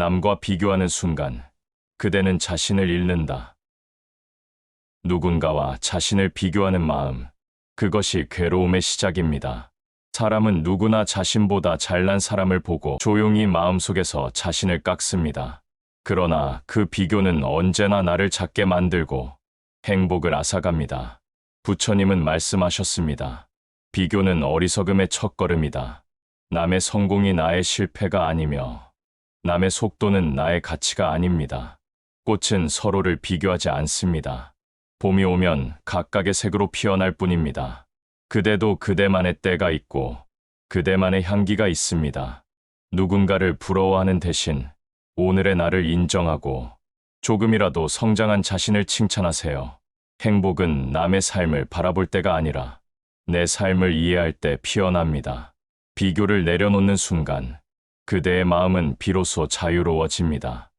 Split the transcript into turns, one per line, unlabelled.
남과 비교하는 순간 그대는 자신을 잃는다. 누군가와 자신을 비교하는 마음, 그것이 괴로움의 시작입니다. 사람은 누구나 자신보다 잘난 사람을 보고 조용히 마음속에서 자신을 깎습니다. 그러나 그 비교는 언제나 나를 작게 만들고 행복을 앗아갑니다. 부처님은 말씀하셨습니다. 비교는 어리석음의 첫걸음이다. 남의 성공이 나의 실패가 아니며 남의 속도는 나의 가치가 아닙니다. 꽃은 서로를 비교하지 않습니다. 봄이 오면 각각의 색으로 피어날 뿐입니다. 그대도 그대만의 때가 있고 그대만의 향기가 있습니다. 누군가를 부러워하는 대신 오늘의 나를 인정하고 조금이라도 성장한 자신을 칭찬하세요. 행복은 남의 삶을 바라볼 때가 아니라 내 삶을 이해할 때 피어납니다. 비교를 내려놓는 순간 그대의 마음은 비로소 자유로워집니다.